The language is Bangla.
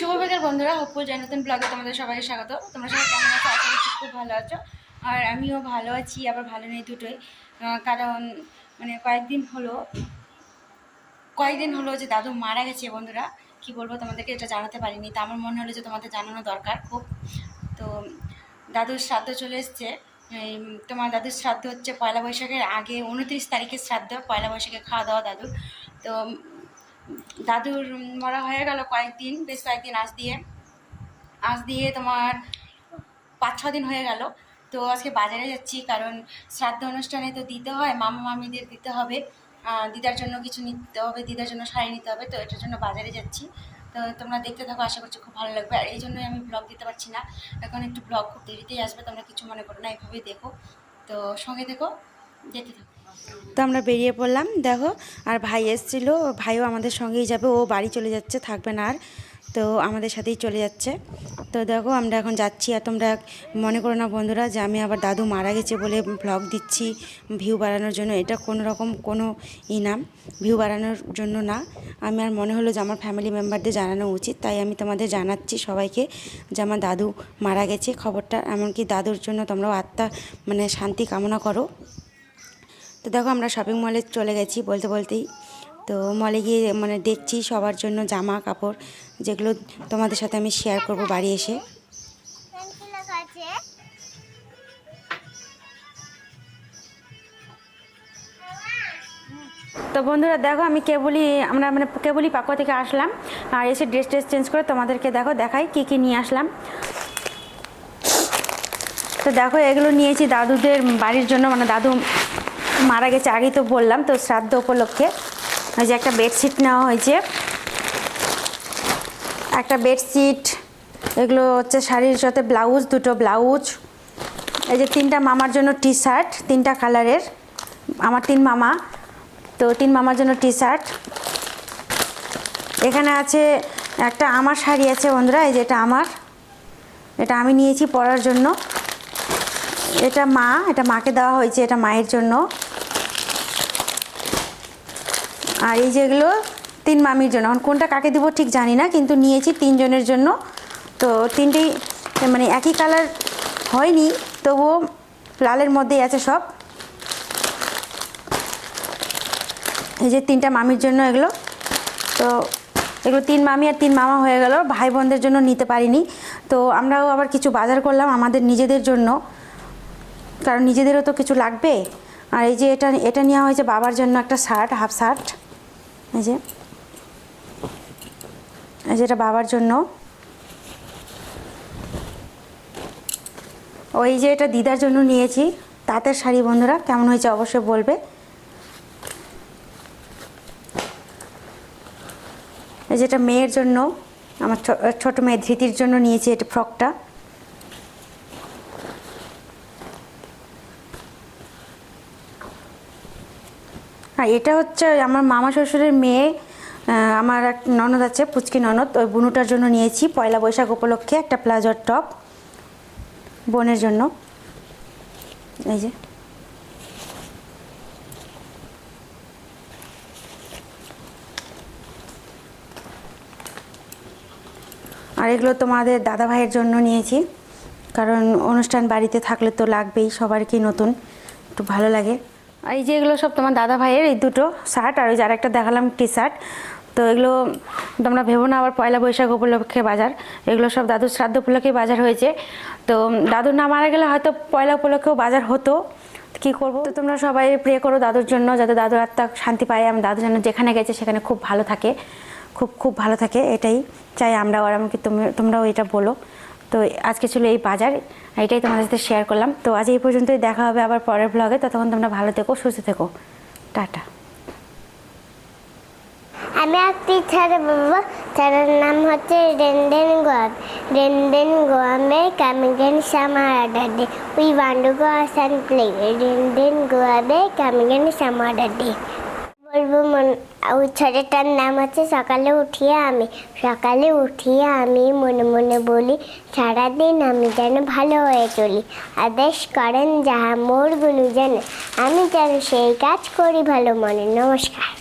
শুভ বিকেল বন্ধুরা হপ্পু জাই নতুন ব্লগে তোমাদের সবাইকে স্বাগত। তোমরা সবাই কেমন আছো? আশা করছি খুব ভালো আছো। আর আমিও ভালো আছি, আবার ভালো নেই দুটোই। কারণ মানে কয়েকদিন হলো কয়েকদিন হলো যে দাদু মারা গেছে বন্ধুরা। কি বলব তোমাদেরকে, এটা জানাতে পারিনি। তা আমার মনে হলো যে তোমাদের জানানো দরকার খুব। তো, দাদুর শ্রাদ্ধ চলে এসছে। তোমার দাদুর শ্রাদ্ধ হচ্ছে পয়লা বৈশাখের আগে, উনত্রিশ তারিখের শ্রাদ্ধ, পয়লা বৈশাখে খাওয়া দাওয়া দাদুর। তো দাদুর মরা হয়ে গেল কয়েকদিন, বেশ কয়েকদিন আজ দিয়ে। আজ দিয়ে তোমার পাঁচ, ছ দিন হয়ে গেল। তো আজকে বাজারে যাচ্ছি, কারণ শ্রাদ্ধ অনুষ্ঠানে তো দিতে হয়, মামা মামিদের দিতে হবে। দিদার জন্য কিছু নিতে হবে, দিদার জন্য শাড়ি নিতে হবে, তো এটার জন্য বাজারে যাচ্ছি। তো তোমরা দেখতে থাকো, আশা করছি খুব ভালো লাগবে। আর এই জন্যই আমি ব্লগ দিতে পারছি না। এখন একটু ব্লগ খুব দেরিতেই আসবে, তোমরা কিছু মনে করো না, এইভাবেই দেখো। তো সঙ্গে দেখো তো আমরা বেরিয়ে পড়লাম, দেখো, আর ভাই এসছিল, ভাইও আমাদের সঙ্গেই যাবে, ও বাড়ি চলে যাচ্ছে, থাকবে না আর, তো আমাদের সাথেই চলে যাচ্ছে। তো দেখো, আমরা এখন যাচ্ছি, আর তোমরা মনে করো না বন্ধুরা যে আমি আবার দাদু মারা গেছে বলে ব্লগ দিচ্ছি ভিউ বাড়ানোর জন্য, এটা কোনো রকম কোনো ই না ভিউ বাড়ানোর জন্য না। আমি আর মনে হলো যে আমার ফ্যামিলি মেম্বারদের জানানো উচিত, তাই আমি তোমাদের জানাচ্ছি সবাইকে যে আমার দাদু মারা গেছে, খবরটা, এমনকি দাদুর জন্য তোমরাও আত্মা মানে শান্তি কামনা করো। তো দেখো আমরা শপিং মলে চলে গেছি বলতে বলতেই। তো মলে গিয়ে মানে দেখছি সবার জন্য জামা, কাপড়, যেগুলো তোমাদের সাথে আমি শেয়ার করব বাড়ি এসে। তো বন্ধুরা দেখো আমি কেবলই, আমরা মানে কেবলই পাকুয়া থেকে আসলাম। আর এসে ড্রেস ট্রেস চেঞ্জ করে তোমাদেরকে দেখো, দেখাই কী কী নিয়ে আসলাম। তো দেখো এগুলো নিয়েছি দাদুদের বাড়ির জন্য মানে দাদু মারা গেছে, আগেই তো বললাম, তো শ্রাদ্ধ উপলক্ষে। ওই যে একটা বেডশিট নেওয়া হয়েছে। একটা বেডশিট এগুলো হচ্ছে শাড়ির সাথে ব্লাউজ দুটো ব্লাউজ এই যে তিনটা মামার জন্য টি শার্ট তিনটা কালারের আমার তিন মামা, তো তিন মামার জন্য টি শার্ট এখানে আছে একটা আমার শাড়ি আছে বন্ধুরা, এই যে এটা আমার। এটা আমি নিয়েছি পরার জন্য। এটা মা, এটা মাকে দেওয়া হয়েছে, এটা মায়ের জন্য। আর এই যেগুলো তিন মামির জন্য। এখন কোনটা কাকে দেবো ঠিক জানি না, কিন্তু নিয়েছি তিনজনের জন্য। তো তিনটেই মানে একই কালার হয়নি, তবুও লালের মধ্যেই আছে সব। এই যে তিনটা মামির জন্য এগুলো। তো এগুলো তিন মামি আর তিন মামা হয়ে গেল ভাই বোনদের জন্য নিতে পারিনি। তো আমরাও আবার কিছু বাজার করলাম আমাদের নিজেদের জন্য। কারণ নিজেদেরও তো কিছু লাগবে। আর এই যে এটা এটা নেওয়া হয়েছে বাবার জন্য একটা শার্ট, হাফ শার্ট। এই যে। এই যে এটা বাবার জন্য। ওই যে এটা দিদার জন্য নিয়েছি। তাঁতের শাড়ি বন্ধুরা, কেমন হয়েছে অবশ্যই বলবে। যেটা মেয়ের জন্য, আমার ছোট মেয়ে ধৃতির জন্য নিয়েছি এটা ফ্রকটা। আর এটা হচ্ছে আমার মামা শ্বশুরের মেয়ে আমার এক ননদ আছে, পুচকি ননদ। ওই বুনুটার জন্য নিয়েছি, পয়লা বৈশাখ উপলক্ষে একটা প্লাজোর টপ, বোনের জন্য। এই যে। আর এগুলো তোমাদের দাদা ভাইয়ের জন্য নিয়েছি, কারণ অনুষ্ঠান বাড়িতে থাকলে তো লাগবেই, সবারই নতুন, একটু ভালো লাগে। এই যে এগুলো সব তোমার দাদা ভাইয়ের, এই দুটো শার্ট আর ওই যে আরেকটা দেখালাম টি শার্ট তো এগুলো তোমরা ভেবো না, আবার পয়লা বৈশাখ উপলক্ষে বাজার। এগুলো সব দাদুর শ্রাদ্ধ উপলক্ষে বাজার হয়েছে। তো দাদুর না মারা গেলে হয়তো পয়লা উপলক্ষেও বাজার হতো। কী করব? তো তোমরা সবাই প্রে করো দাদুর জন্য, যাতে দাদুর আত্মা শান্তি পায়। আমার দাদু যেন যেখানে গেছে সেখানে খুব ভালো থাকে। খুব খুব ভালো থাকে, এটাই চাই আমরাও আর আমাকে তুমি, তোমরাও এটা বলো। তো আজকে ছিল এই বাজার, এটাই তোমাদের সাথে শেয়ার করলাম। তো আজ এই পর্যন্তই দেখা হবে আবার পরের ব্লগে ততক্ষণ তোমরা ভালো থেকো, সুস্থ থেকো। টাটা। আমি একটি ছেড়ে বলব ছেলের নাম হচ্ছে রেনদেন গোয়াম। রেনদেন গোয়ামে কামিগেন সামারাডাডি উই ওয়ান্ট টু গো আসান প্লে রেনদেন গোয়াবে কামিগেন সামারাডাডি বলব মন ওই ছেলেটার নাম আছে সকালে উঠিয়ে আমি। সকালে উঠিয়ে আমি মনে মনে বলি, সারাদিন আমি যেন ভালো হয়ে চলি। আদেশ করেন যাহা মোরগুলো যেন আমি যেন সেই কাজ করি ভালো মনে। নমস্কার।